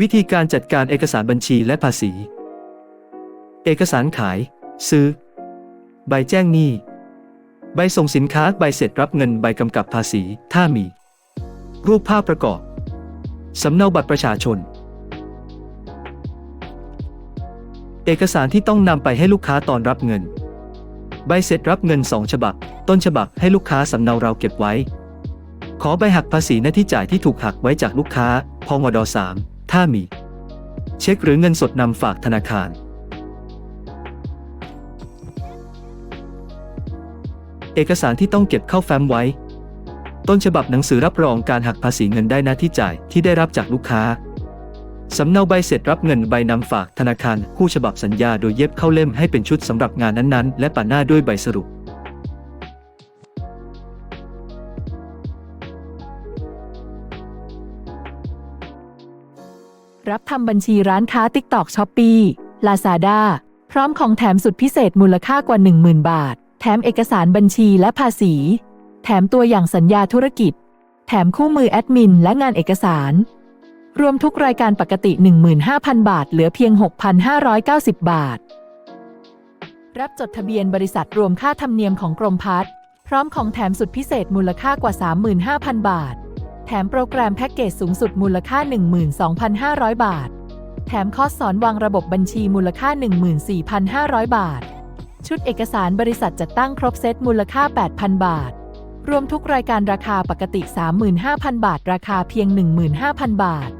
วิธีการจัดการเอกสารบัญชีและภาษี เอกสารขาย ซื้อ ใบแจ้งหนี้ ใบส่งสินค้า ใบเสร็จรับเงิน ใบกำกับภาษี ถ้ามี รูปภาพประกอบ สำเนาบัตรประชาชน เอกสารที่ต้องนำไปให้ลูกค้าตอนรับเงิน ใบเสร็จรับเงิน 2 ฉบับ ต้นฉบับให้ลูกค้าสำเนาเราเก็บไว้ ขอใบหักภาษีหน้าที่จ่ายที่ถูกหักไว้จากลูกค้า พงด3 ถ้ามี เช็คหรือเงินสดนำฝากธนาคาร เอกสารที่ต้องเก็บเข้าแฟ้มไว้ ต้นฉบับหนังสือรับรองการหักภาษีเงินได้หน้าที่จ่ายที่ได้รับจากลูกค้า สำเนาใบเสร็จรับเงินใบนำฝากธนาคารคู่ฉบับสัญญาโดยเย็บเข้าเล่มให้เป็นชุดสำหรับงานนั้นๆ และปะหน้าด้วยใบสรุป รับทำบัญชีร้านค้า TikTok s h o p e e Lazada พร้อมของแถมสุดพิเศษมูลค่ากว่า 10,000 บาท แถมเอกสารบัญชีและภาษี แถมตัวอย่างสัญญาธุรกิจ แถมคู่มือแอดมินและงานเอกสาร รวมทุกรายการปกติ 15,000 บาท เหลือเพียง 6,590 บาท รับจดทะเบียนบริษัทรวมค่าธรรมเนียมของกรมพัฒน์พร้อมของแถมสุดพิเศษมูลค่ากว่า 35,000 บาท แถมโปรแกรมแพ็กเกจสูงสุดมูลค่า 12,500 บาท แถมคอร์สสอนวางระบบบัญชีมูลค่า 14,500 บาท ชุดเอกสารบริษัทจัดตั้งครบเซตมูลค่า 8,000 บาท รวมทุกรายการราคาปกติ 35,000 บาท ราคาเพียง 15,000 บาท